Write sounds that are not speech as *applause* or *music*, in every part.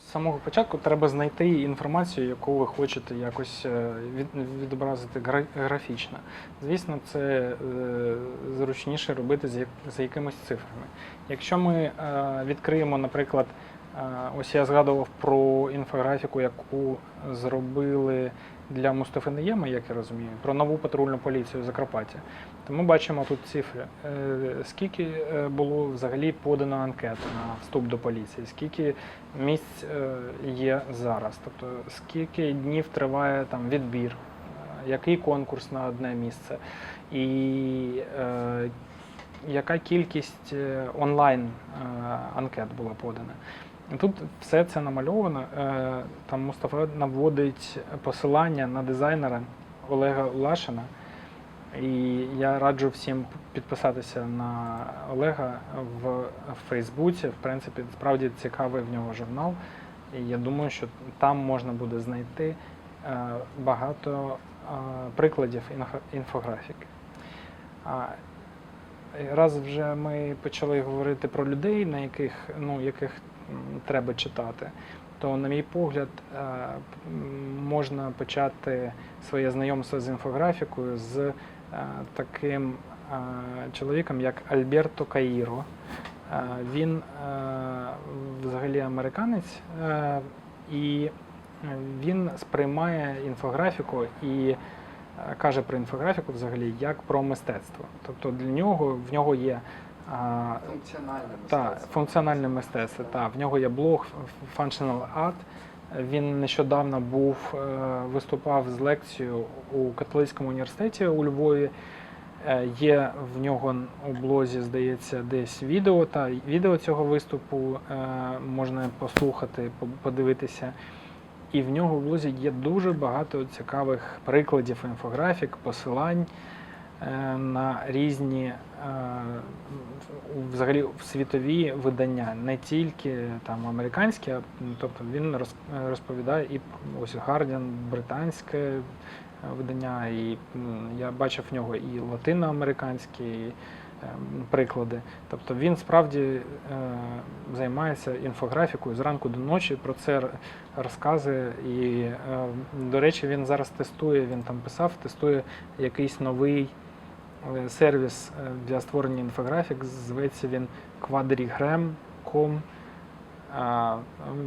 З самого початку треба знайти інформацію, яку ви хочете якось е, від- відобразити графічно. Звісно, це е, зручніше робити з, якимись цифрами. Якщо ми е, відкриємо, наприклад, ось я згадував про інфографіку, яку зробили для Мустафи Наєма, як я розумію, про нову патрульну поліцію Закарпаття, то ми бачимо тут цифри. Е, Скільки е, було взагалі подано анкет на вступ до поліції, скільки місць е, є зараз, тобто скільки днів триває там відбір, який конкурс на одне місце, і яка кількість онлайн анкет була подана. Тут все це намальовано. Е, Там Мустафа наводить посилання на дизайнера Олега Лашина. І я раджу всім підписатися на Олега в Фейсбуці. В принципі, справді цікавий в нього журнал. І я думаю, що там можна буде знайти е, багато е, прикладів інфографіки. Раз вже ми почали говорити про людей, на яких, ну, яких треба читати, то, на мій погляд, е, можна почати своє знайомство з інфографікою з е, таким е, чоловіком, як Альберто Каїро. Він взагалі американець, і він сприймає інфографіку і каже про інфографіку взагалі як про мистецтво. Тобто для нього в нього є а, Функціональне та, функціональне мистецтво. Та, в нього є блог Functional Art. Він нещодавно був, е, виступав з лекцією у католицькому університеті у Львові. Е, Є в нього у блозі, здається, десь відео. Та відео цього виступу е, можна послухати, подивитися. І в нього в блозі є дуже багато цікавих прикладів інфографік, посилань на різні е, взагалі світові видання, не тільки там американські, а тобто він е, розповідає і ось Guardian, британське е, видання, і я бачив в нього і латиноамериканські і, е, приклади. Тобто він справді е, займається інфографікою зранку до ночі, про це розказує. І, е, до речі, він зараз тестує, він там писав, тестує якийсь новий е, сервіс е, для створення інфографік. Зветься він quadrigram.com.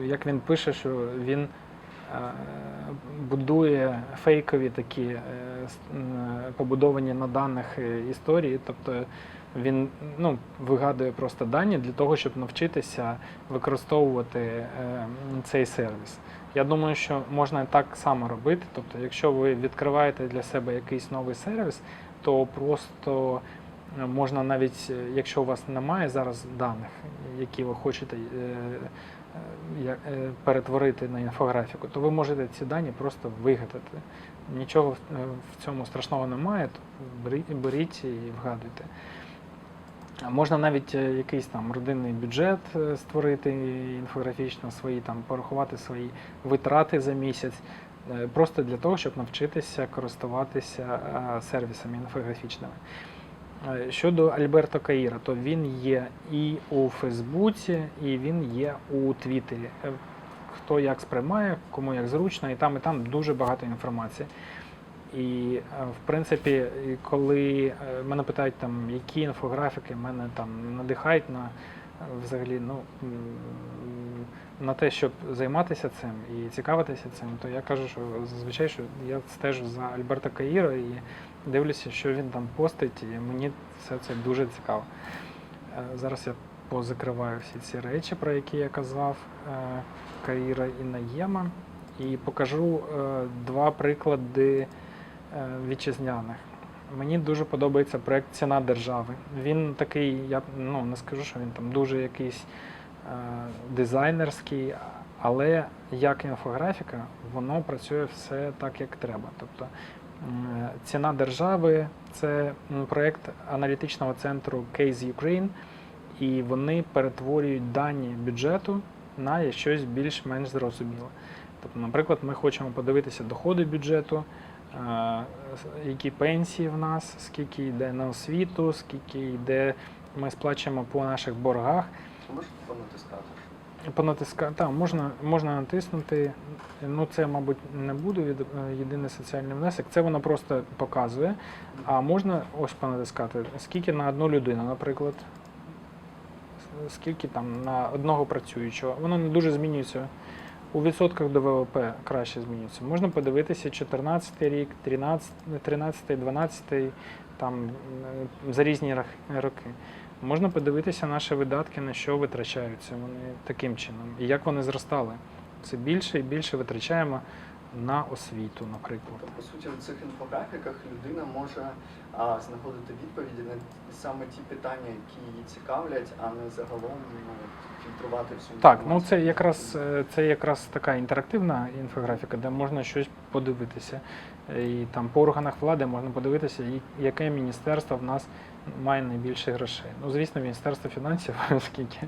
Як він пише, що він е, будує фейкові такі е, побудовані на даних е, історії, тобто він ну, вигадує просто дані для того, щоб навчитися використовувати е, цей сервіс. Я думаю, що можна так само робити. Тобто, якщо ви відкриваєте для себе якийсь новий сервіс, то просто е, можна навіть, е, якщо у вас немає зараз даних, які ви хочете е, перетворити на інфографіку, то ви можете ці дані просто вигадати. Нічого в- цьому страшного немає, то беріть, і вгадуйте. Можна навіть якийсь там родинний бюджет створити інфографічно, свої там порахувати свої витрати за місяць, просто для того, щоб навчитися користуватися е, сервісами інфографічними. Е, Щодо Альберто Каїра, то він є і у Фейсбуці, і він є у Твіттері. Е, Хто як сприймає, кому як зручно, і там, і там дуже багато інформації. І е, в принципі, коли е, мене питають, там, які інфографіки мене там надихають на е, взагалі, ну на те, щоб займатися цим і цікавитися цим, то я кажу, що зазвичай що я стежу за Альберто Каїро і дивлюся, що він там постить, і мені все це дуже цікаво. Е, Зараз я позакриваю всі ці речі, про які я казав, е, Каїра і Наєма, і покажу е, два приклади вітчизняних. Мені дуже подобається проект Ціна держави. Він такий, я ну, не скажу, що він там дуже якийсь дизайнерський, але як інфографіка, воно працює все так, як треба. Тобто ціна держави це м, проект аналітичного центру Case Ukraine, і вони перетворюють дані бюджету на щось більш-менш зрозуміле. Тобто, наприклад, ми хочемо подивитися доходи бюджету, е, які пенсії в нас, скільки йде на освіту, скільки йде, ми сплачуємо по наших боргах. Можеш понатискати? Понатиска... Так, можна, можна натиснути. Ну, це, мабуть, не буде від... е, єдиний соціальний внесок. Це воно просто показує. А можна ось понатискати, скільки на одну людину, наприклад. Скільки там на одного працюючого. Воно не дуже змінюється. У відсотках до ВВП краще змінюється. Можна подивитися 14 рік, 13, 13, 12, там за різні роки. Можна подивитися наші видатки, на що витрачаються вони таким чином, і як вони зростали. Все більше і більше витрачаємо на освіту, наприклад. Тобто, по суті, в цих інфографіках людина може а, знаходити відповіді на саме ті питання, які її цікавлять, а не загалом ну, фільтрувати всю Так, ну це якраз е, це якраз така інтерактивна інфографіка, де можна щось подивитися. І там по органах влади можна подивитися, яке міністерство в нас має найбільше грошей. Ну, звісно, Міністерство фінансів, *laughs* оскільки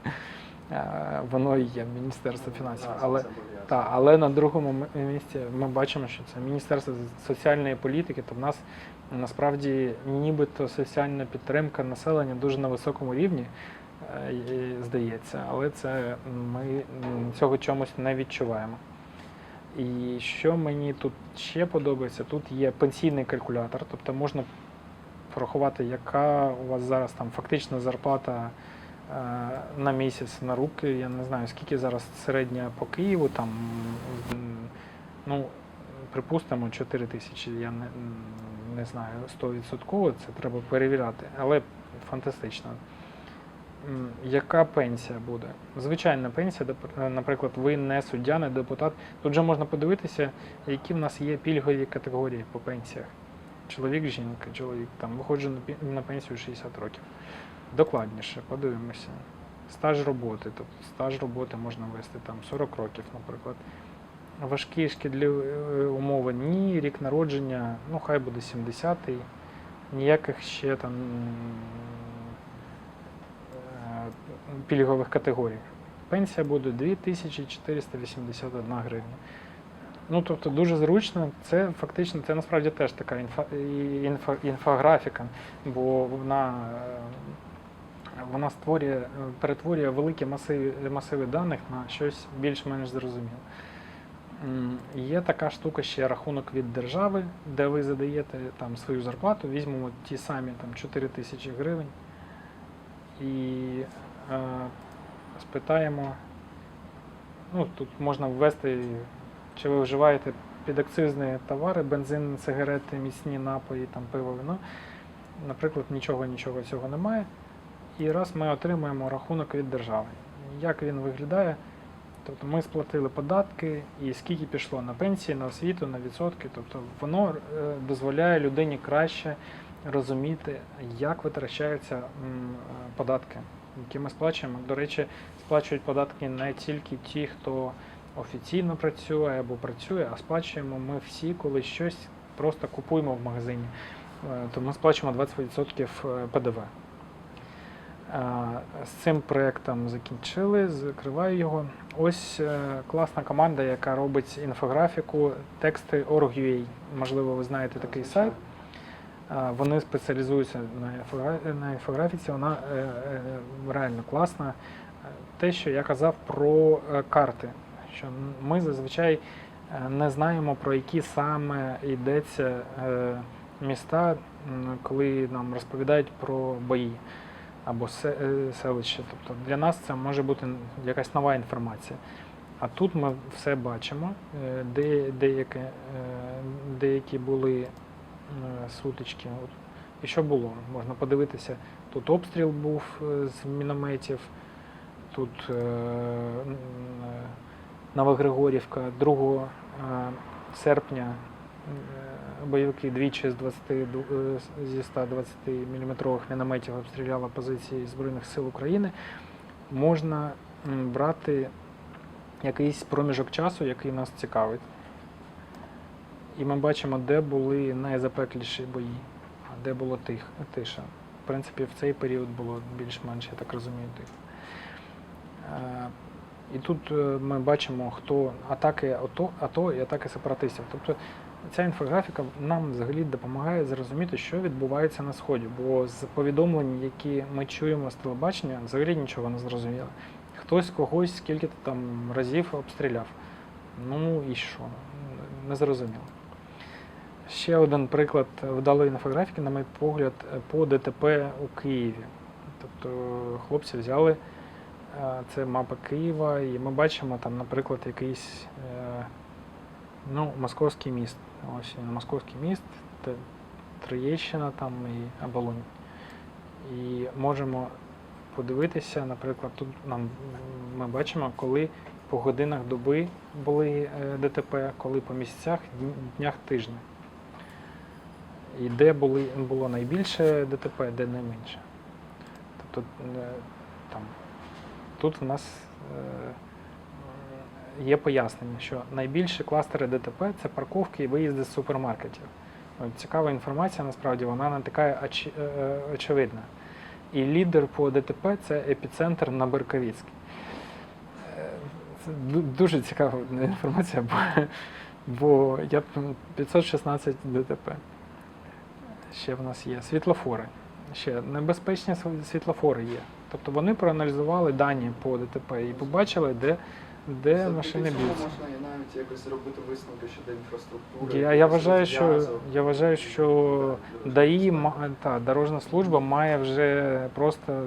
воно і є Міністерство фінансів. Але, та, але на другому місці ми бачимо, що це Міністерство соціальної політики, то в нас насправді нібито соціальна підтримка населення дуже на високому рівні, е, здається, але це ми цього чомусь не відчуваємо. І що мені тут ще подобається, тут є пенсійний калькулятор, тобто можна порахувати, яка у вас зараз там фактична зарплата е, на місяць на руки. Я не знаю, скільки зараз середня по Києву, там, ну, припустимо, 4 тисячі, я не, не знаю, 100% це треба перевіряти, але фантастично. Яка пенсія буде? Звичайна пенсія, е, наприклад, ви не суддя, не депутат. Тут же можна подивитися, які в нас є пільгові категорії по пенсіях. Чоловік, жінка, чоловік там виходжу на пенсію 60 років. Докладніше, подивимося. Стаж роботи, тобто стаж роботи можна вести там 40 років, наприклад. Важкі шкідливі е, умови, ні, рік народження, ну хай буде 70-й, ніяких ще там е, пільгових категорій. Пенсія буде 2481 гривня. Ну, тобто дуже зручно. Це фактично, це насправді теж така інфа, інфа, інфографіка, бо вона, е, вона створює, е, перетворює великі масиви, масиви даних на щось більш-менш зрозуміле. Є така штука ще рахунок від держави, де ви задаєте там свою зарплату, візьмемо ті самі там 4 тисячі гривень і е, спитаємо. Ну, тут можна ввести, чи ви вживаєте підакцизні товари, бензин, сигарети, міцні напої, там пиво, вино. Наприклад, нічого нічого цього немає. І раз ми отримуємо рахунок від держави. Як він виглядає? Тобто ми сплатили податки і скільки пішло на пенсії, на освіту, на відсотки. Тобто воно е, дозволяє людині краще розуміти, як витрачаються е, податки, які ми сплачуємо. До речі, сплачують податки не тільки ті, хто офіційно працює або працює, а сплачуємо ми всі, коли щось просто купуємо в магазині. Е, То ми сплачуємо 20% ПДВ. Е, З цим проєктом закінчили, закриваю його. Ось е, класна команда, яка робить інфографіку, тексти Org.ua. Можливо, ви знаєте такий сайт. Е, Вони спеціалізуються на інфографіці, вона реально класна. Те, що я казав про карти, що ми зазвичай не знаємо, про які саме йдеться міста, коли нам розповідають про бої або е, селище. Тобто для нас це може бути якась нова інформація. А тут ми все бачимо, е, де, деякі, е, деякі були сутички. І що було? Можна подивитися. Тут обстріл був з мінометів, тут Новогригорівка 2 е, серпня бойовики двічі з 20, е, зі 120 мм мінометів обстріляли позиції Збройних сил України. Можна брати якийсь проміжок часу, який нас цікавить. І ми бачимо, де були найзапекліші бої, а де було тих, тиша. В принципі, в цей період було більш-менш, я так розумію, тихо. Е, І тут е, ми бачимо, хто атаки АТО, АТО і атаки сепаратистів. Тобто ця інфографіка нам взагалі допомагає зрозуміти, що відбувається на сході. Бо з повідомлень, які ми чуємо з телебачення, взагалі нічого не зрозуміло. хтось когось скільки там разів обстріляв. Ну і що? Не зрозуміло. Ще один приклад вдалої інфографіки, на мій погляд, по ДТП у Києві. Тобто хлопці взяли е, це мапа Києва, і ми бачимо там, наприклад, якийсь е, ну, московський міст. Ось московський міст, Троєщина там і Оболонь. І можемо подивитися, наприклад, тут нам ми бачимо, коли по годинах доби були е, ДТП, коли по місяцях, днях тижня. І де були, було найбільше ДТП, де найменше. Тобто е, там, тут в нас е, є пояснення, що найбільші кластери ДТП це парковки і виїзди з супермаркетів. От Цікава інформація, насправді, вона не така оч- е, е, очевидна. І лідер по ДТП це епіцентр на Берковіцькій. Е, Це дуже цікава інформація, бо, бо я 516 ДТП. Ще в нас є світлофори. Ще небезпечні світлофори є. Тобто вони проаналізували дані по ДТП і побачили, де, де машини б'ються. можна і навіть якось зробити висновки щодо інфраструктури. Я, я вважаю, що я вважаю, що ДАІ та дорожна служба має вже просто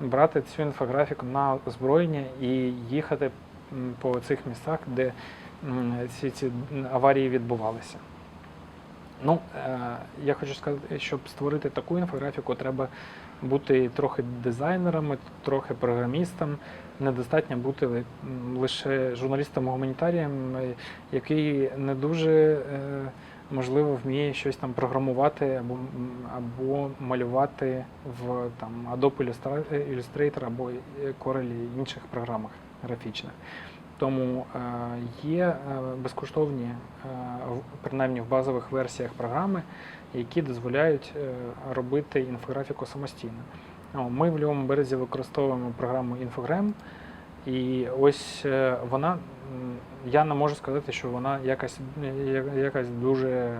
брати цю інфографіку на озброєння і їхати по цих містах, де ці, ці аварії відбувалися. Ну, е, я хочу сказати, щоб створити таку інфографіку, треба бути трохи дизайнером, трохи програмістом. Недостатньо бути лише журналістом-гуманітарієм, е, який не дуже е, можливо вміє щось там програмувати або, або малювати в там Adobe е, Illustrator або Corel і інших програмах графічних. Тому є безкоштовні, принаймні в базових версіях програми, які дозволяють робити інфографіку самостійно. О, Ми в лівому березі використовуємо програму Infogram, і ось е, вона, я не можу сказати, що вона якась, якась дуже е,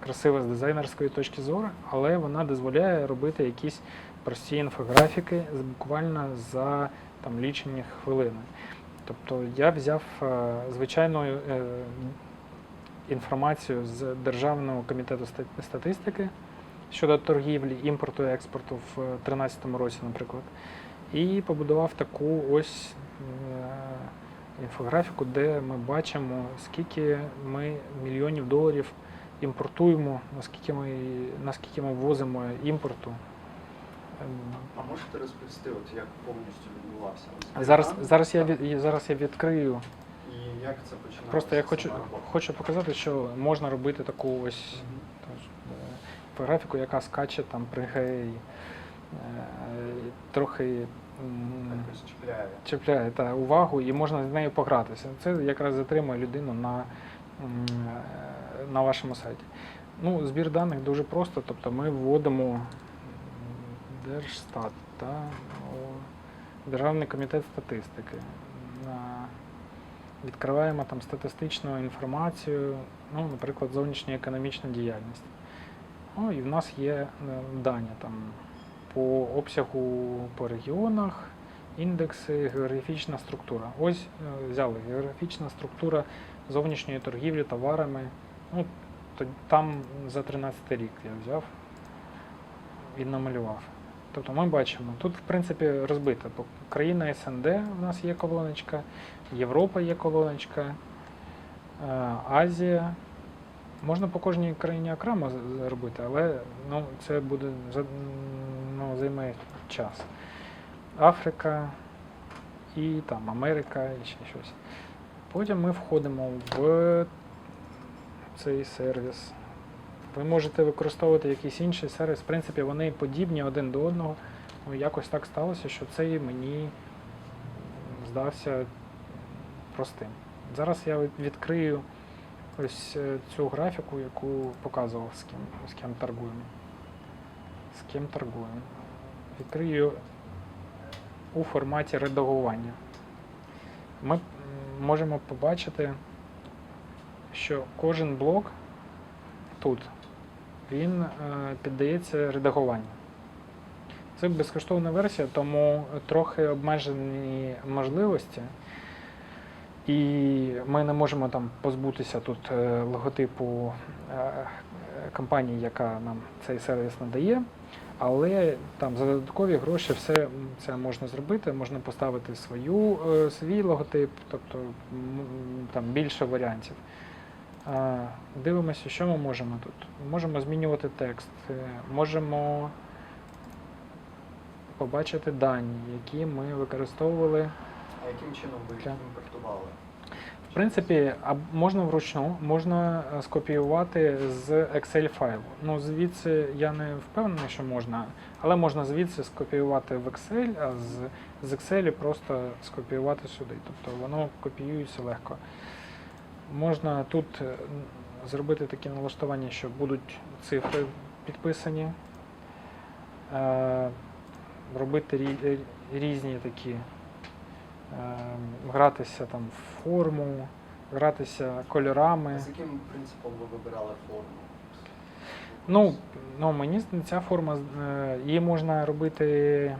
красива з дизайнерської точки зору, але вона дозволяє робити якісь прості інфографіки буквально за там, лічені хвилини. Тобто я взяв е, звичайну е, інформацію з Державного комітету статистики щодо торгівлі, імпорту і експорту в 2013 році, наприклад, і побудував таку ось е, інфографіку, де ми бачимо, скільки ми мільйонів доларів імпортуємо, наскільки ми, наскільки ми ввозимо імпорту. А можете розповісти, от як повністю відбувався? Зараз, зараз, я, зараз я відкрию. І як це починалося? Просто я хочу, хочу показати, що можна робити таку ось Графіку, яка скаче, там пригає, і, е, трохи чіпляє. чіпляє та, увагу і можна з нею погратися. Це якраз затримує людину на, е, на вашому сайті. Ну, збір даних дуже просто, тобто ми вводимо Держстат та о, Державний комітет статистики. На, відкриваємо там статистичну інформацію, ну, наприклад, зовнішня економічна діяльність. Ну, і в нас є е, дані там по обсягу по регіонах, індекси, географічна структура. Ось е, взяли географічна структура зовнішньої торгівлі товарами. Ну, там за 13 рік я взяв і намалював. Тобто ми бачимо, тут в принципі розбито. Країна СНД у нас є колоночка, Європа є колоночка, е, Азія. Можна по кожній країні окремо зробити, але ну, це буде ну, займе час. Африка і там Америка і ще щось. Потім ми входимо в цей сервіс. Ви можете використовувати якийсь інший сервіс. В принципі, вони подібні один до одного. Ну, якось так сталося, що цей мені здався простим. Зараз я відкрию ось е, цю графіку, яку показував, з ким, з ким торгуємо. З ким торгуємо. Відкрию у форматі редагування. Ми можемо побачити, що кожен блок тут він е, піддається редагуванню. Це безкоштовна версія, тому трохи обмежені можливості. І ми не можемо там позбутися тут е, логотипу е, компанії, яка нам цей сервіс надає. Але там за додаткові гроші все це можна зробити, можна поставити свою, е, свій логотип, тобто там більше варіантів. Е, Дивимося, що ми можемо тут. Можемо змінювати текст, е, можемо побачити дані, які ми використовували. А яким чином ви їх імпортували? В принципі, можна вручну, можна е, скопіювати з Excel файлу. Ну, звідси я не впевнений, що можна, але можна звідси скопіювати в Excel, а з, з Excel просто скопіювати сюди. Тобто воно копіюється легко. Можна тут е, зробити такі налаштування, що будуть цифри підписані, е, робити різні такі гратися там в форму, гратися кольорами. А з яким принципом ви вибирали форму? Ну, ну мені ця форма е, її можна робити е,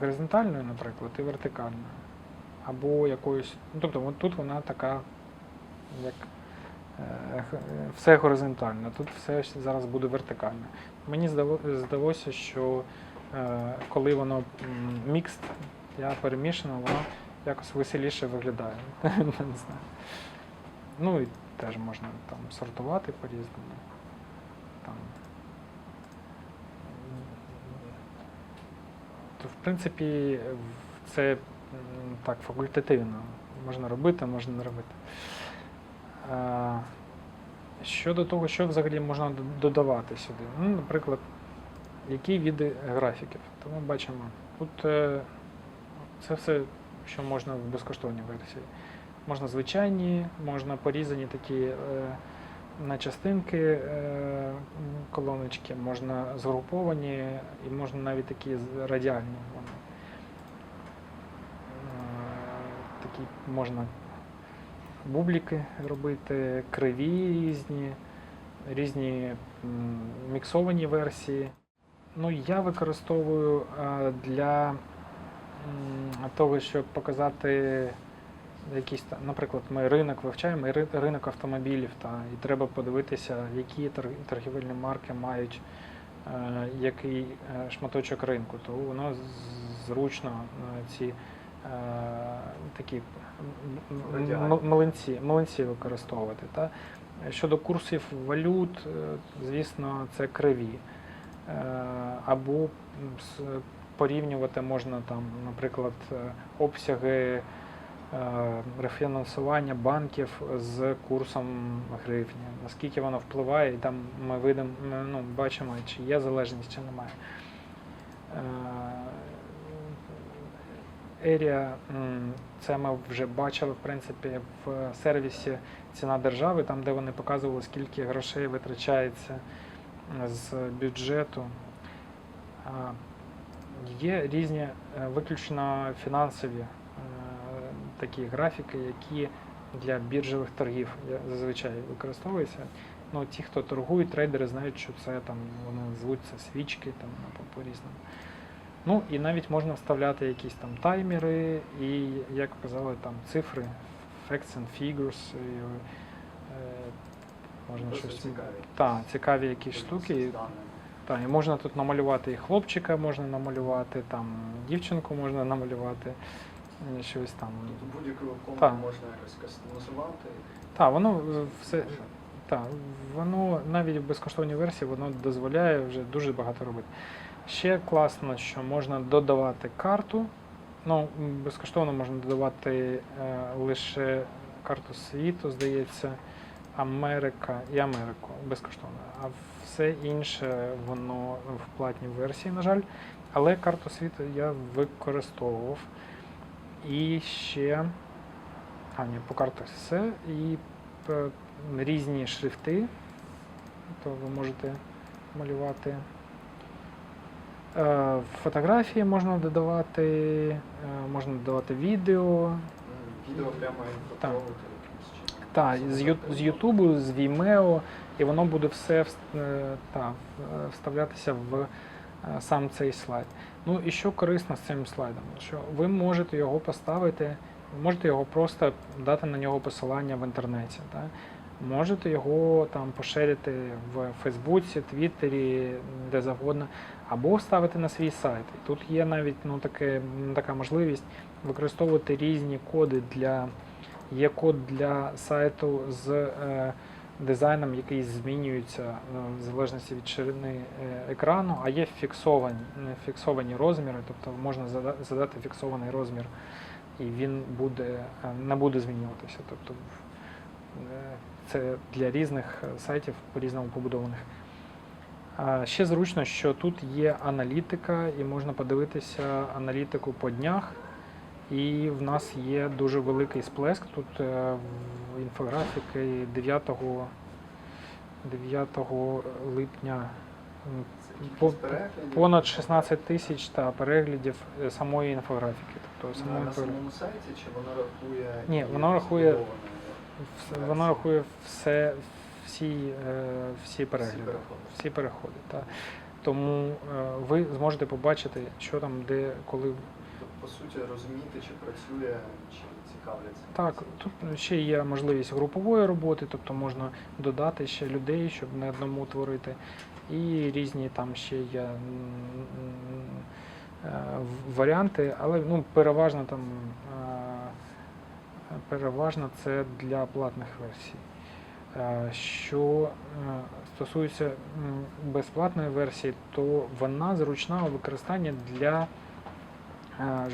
горизонтальною, наприклад, і вертикальною. Або якоюсь. Ну, тобто от тут вона така, як е, все горизонтально, тут все зараз буде вертикально. Мені здалося, що коли воно мікст, я перемішано, воно якось веселіше виглядає. *laughs* Не знаю. Ну і теж можна там сортувати по-різному. Там. То, в принципі, це так факультативно. Можна робити, можна не робити. Щодо того, що взагалі можна додавати сюди. Ну, наприклад, які види графіків. То ми бачимо, тут е, це все, що можна в безкоштовній версії. Можна звичайні, можна порізані такі е, на частинки е, колоночки, можна згруповані і можна навіть такі радіальні. Вони. Е, Такі можна бубліки робити, криві різні, різні міксовані версії. Ну, я використовую е, для того, щоб показати там, наприклад, ми ринок вивчаємо, і ринок автомобілів, та, і треба подивитися, які торгівельні марки мають е, який е, шматочок ринку, то воно зручно е, ці е, такі млинці, млинці використовувати. Та. Щодо курсів валют, е, звісно, це криві. Або порівнювати можна там, наприклад, е, обсяги е, рефінансування банків з курсом гривні, наскільки воно впливає, і там ми видим, ми, ну, бачимо, чи є залежність, чи немає. Ерія, це ми вже бачили в принципі в сервісі ціна держави, там де вони показували, скільки грошей витрачається з бюджету. Є різні е, виключно фінансові е, такі графіки, які для біржових торгів зазвичай використовуються. Ну, ті, хто торгують, трейдери знають, що це там вони звуться свічки там по- по-різному. Ну і навіть можна вставляти якісь там таймери і, як казали, там цифри, facts and figures. І, е, можна щось. цікаві. Так, цікаві якісь штуки. Так, і можна тут намалювати і хлопчика, можна намалювати, там дівчинку можна намалювати, щось там. Тобто будь-яку ікону Так. можна якось кастомізувати. Так, воно е, все. Так, воно навіть в безкоштовній версії воно дозволяє вже дуже багато робити. Ще класно, що можна додавати карту. Ну, безкоштовно можна додавати е, лише карту світу, здається, Америка і Америку безкоштовно. А все інше воно в платній версії, на жаль. Але карту світу я використовував. І ще. А, ні, по картах все. І різні шрифти, то ви можете малювати. Е, Фотографії можна додавати, е, можна додавати відео. Відео прямо. Так, з, з Ютубу, з Vimeo, і воно буде все е, та, е, вставлятися в е, сам цей слайд. Ну і що корисно з цим слайдом? Що ви можете його поставити, можете його просто дати на нього посилання в інтернеті. Так? Можете його там поширити в Фейсбуці, Твіттері, де завгодно, або вставити на свій сайт. І тут є навіть ну, таке, така можливість використовувати різні коди для. Є код для сайту з е, дизайном, який змінюється е, в залежності від ширини е, екрану, а є фіксовані, е, фіксовані розміри, тобто можна задати фіксований розмір, і він буде, не буде змінюватися. Тобто це для різних сайтів по-різному побудованих. Ще зручно, що тут є аналітика, і можна подивитися аналітику по днях. І в нас є дуже великий сплеск тут е, в інфографіки 9, 9 липня понад 16 тисяч та переглядів е, самої інфографіки. Тобто на, самої на інфографіки. самому сайті чи воно рахує? Ні, воно рахує Воно рахує все, всі, е, всі перегляди. переходи. Всі переходи. Так. Тому ви зможете побачити, що там, де, коли. По суті, розуміти, чи працює, чи цікавляться. Так, тут ще є можливість групової роботи, тобто можна додати ще людей, щоб не одному творити. І різні там ще є е, варіанти, але ну, переважно там е, переважно це для платних версій. Е, Що стосується безплатної версії, то вона зручна у використанні для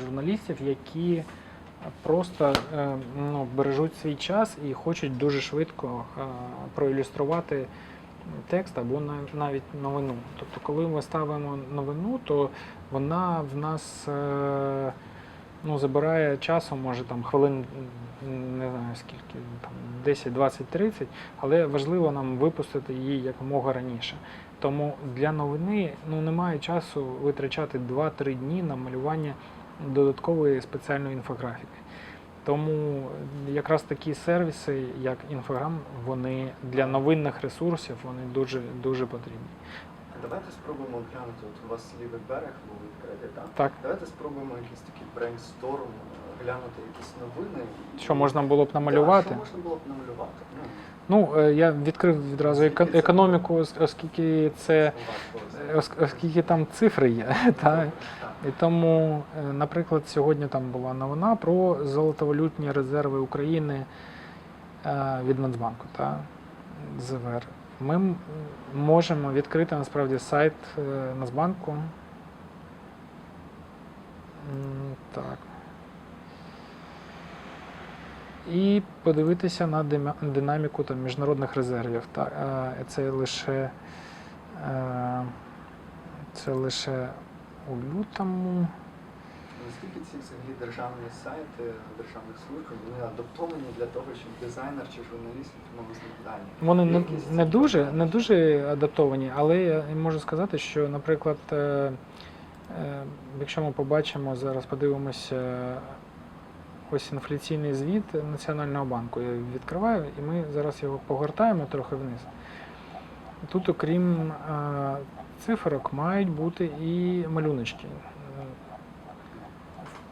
журналістів, які просто е, ну, бережуть свій час і хочуть дуже швидко е, проілюструвати текст або навіть новину. Тобто, коли ми ставимо новину, то вона в нас е, ну, забирає часу, може там хвилин не знаю скільки, там 10, 20, 30, але важливо нам випустити її якомога раніше. Тому для новини ну, немає часу витрачати 2-3 дні на малювання додаткової спеціальної інфографіки. Тому якраз такі сервіси, як інфограм, вони для новинних ресурсів вони дуже дуже потрібні. Давайте спробуємо глянути. От у вас лівий берег був відкритий, так? Так, Давайте спробуємо якийсь такий брейнсторм, глянути якісь новини. що можна було б Так, намалювати? що можна було б намалювати? Ну, е, я відкрив відразу економіку, оскільки це оскільки там цифри є. *laughs* Та І тому, е, наприклад, сьогодні там була новина про золотовалютні резерви України е, від Нацбанку та ЗВР. Ми можемо відкрити насправді сайт Нацбанку. Так. І подивитися на динаміку там, міжнародних резервів. Та, е, це лише е, це лише у лютому. Наскільки ці взагалі державні сайти державних служб вони адаптовані для того, щоб дизайнер чи журналіст них дані? Вони не, не дуже не дуже адаптовані, але я можу сказати, що, наприклад, е, е, якщо ми побачимо зараз, подивимося ось інфляційний звіт Національного банку. Я відкриваю, і ми зараз його погортаємо трохи вниз. Тут, окрім е, циферок, мають бути і малюночки. Е,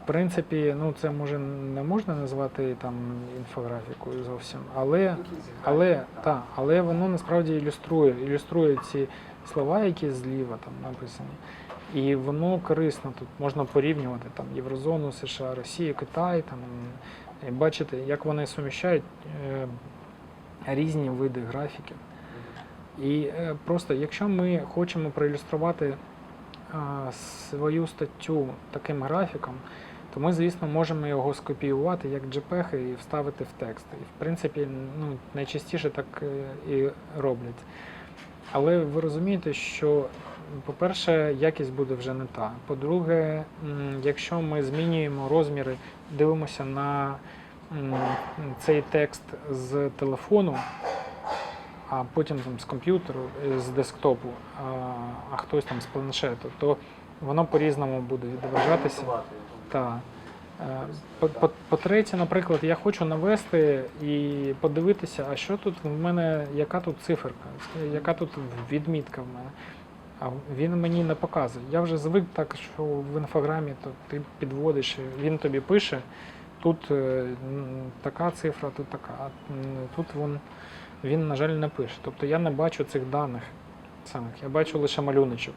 В принципі, ну це може не можна назвати там інфографікою зовсім, але але та, але воно насправді ілюструє, ілюструє ці слова, які зліва там написані. І воно корисно тут можна порівнювати там Єврозону, США, Росію, Китай, там і бачити, як вони суміщають е, різні види графіків. І е, просто, якщо ми хочемо проілюструвати е, свою статтю таким графіком, то ми, звісно, можемо його скопіювати як JPEG і вставити в текст. І, в принципі, ну, найчастіше так е, і роблять. Але ви розумієте, що, по-перше, якість буде вже не та. По-друге, якщо ми змінюємо розміри, дивимося на цей текст з телефону, а потім там з комп'ютеру, е, з десктопу, а, хтось там з планшету, то воно по-різному буде відображатися. Так. Е, по- по- По-третє, наприклад, я хочу навести і подивитися, а що тут в мене, яка тут циферка, яка тут відмітка в мене. А він мені не показує. Я вже звик так, що в інфограмі то ти підводиш, він тобі пише, тут е, така цифра, тут така. А тут він, він, на жаль, не пише. Тобто я не бачу цих даних самих, я бачу лише малюночок.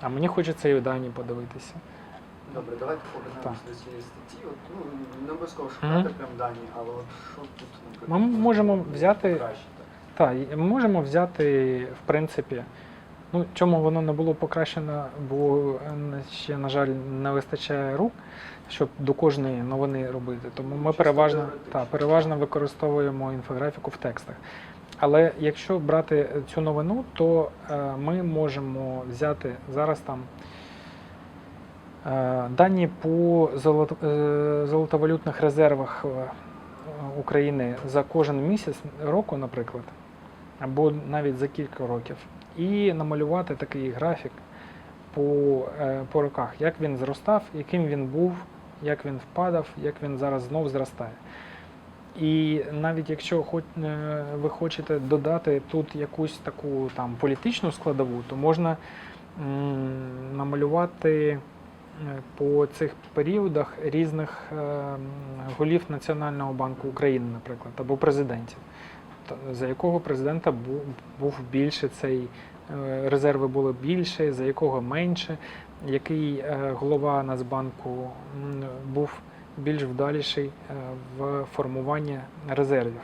А мені хочеться і дані подивитися. Добре, давайте повернемося до цієї статті. От, ну, не обов'язково шукати прям дані, але от що тут, наприклад, Ми можемо взяти- покращити? Так, ми можемо взяти, в принципі, ну, чому воно не було покращено, бо е, ще, на жаль, не вистачає рук, щоб до кожної новини робити. Тому ми переважно, та, переважно використовуємо інфографіку в текстах. Але якщо брати цю новину, то е, ми можемо взяти зараз там е, дані по золото, е, золотовалютних резервах е, України за кожен місяць року, наприклад, або навіть за кілька років, і намалювати такий графік по, е, по роках, як він зростав, яким він був, як він впадав, як він зараз знов зростає. І навіть якщо е, ви хочете додати тут якусь таку там політичну складову, то можна намалювати е, по цих періодах різних голів Національного банку України, наприклад, або президентів. Та- За якого президента був, більше цей е, резерви були більше, за якого менше, який е, голова Нацбанку був більш вдаліший е, в формуванні резервів.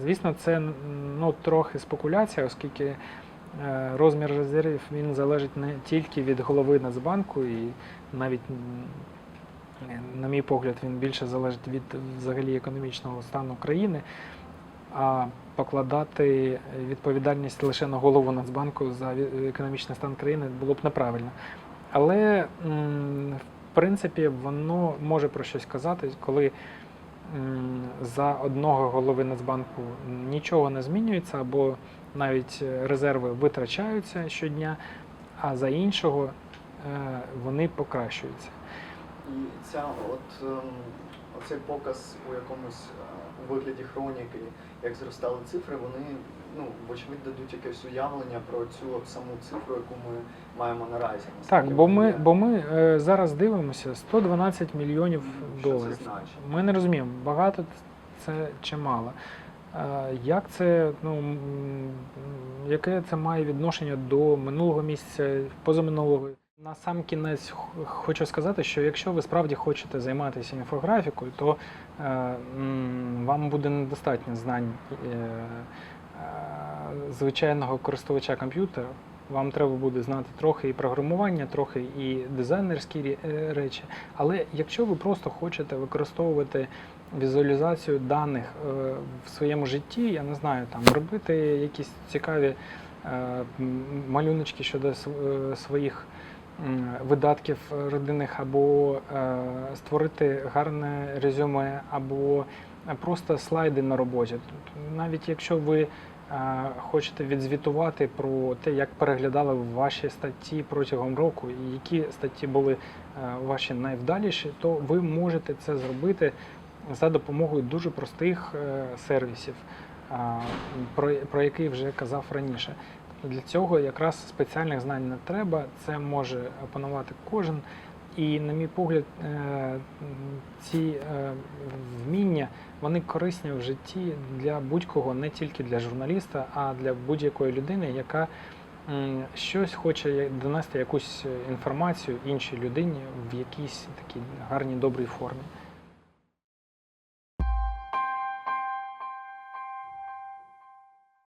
Звісно, це ну, трохи спекуляція, оскільки розмір резервів він залежить не тільки від голови Нацбанку, і навіть, на мій погляд, він більше залежить від взагалі економічного стану країни, а покладати відповідальність лише на голову Нацбанку за економічний стан країни було б неправильно. Але в принципі воно може про щось казати, коли за одного голови Нацбанку нічого не змінюється, або навіть е, резерви витрачаються щодня, а за іншого е, вони покращуються. І ця от ем, оцей показ у якомусь е, у вигляді хроніки, як зростали цифри, вони ну вочевидь дадуть якесь уявлення про цю саму цифру, яку ми маємо наразі. Так, бо ми, бо ми е, зараз дивимося 112 мільйонів Що це доларів. значить? Ми не розуміємо, багато це чи мало. Е, Як це, ну, м, яке це має відношення до минулого місяця, позаминулого? На сам кінець хочу сказати, що якщо ви справді хочете займатися інфографікою, то е, вам буде недостатньо знань е, е, звичайного користувача комп'ютера. Вам треба буде знати трохи і програмування, трохи і дизайнерські е, речі. Але якщо ви просто хочете використовувати візуалізацію даних е, в своєму житті, я не знаю, там робити якісь цікаві е, малюночки щодо св- своїх видатків родинних, або е, створити гарне резюме, або просто слайди на роботі. Навіть якщо ви е, хочете відзвітувати про те, як переглядали ваші статті протягом року, і які статті були е, ваші найвдаліші, то ви можете це зробити за допомогою дуже простих е, сервісів, про, які вже казав раніше. Для цього якраз спеціальних знань не треба, це може опанувати кожен. І, на мій погляд, е, ці е, вміння вони корисні в житті для будь-кого, не тільки для журналіста, а для будь-якої людини, яка щось хоче донести якусь інформацію іншій людині в якійсь такій гарній добрій формі.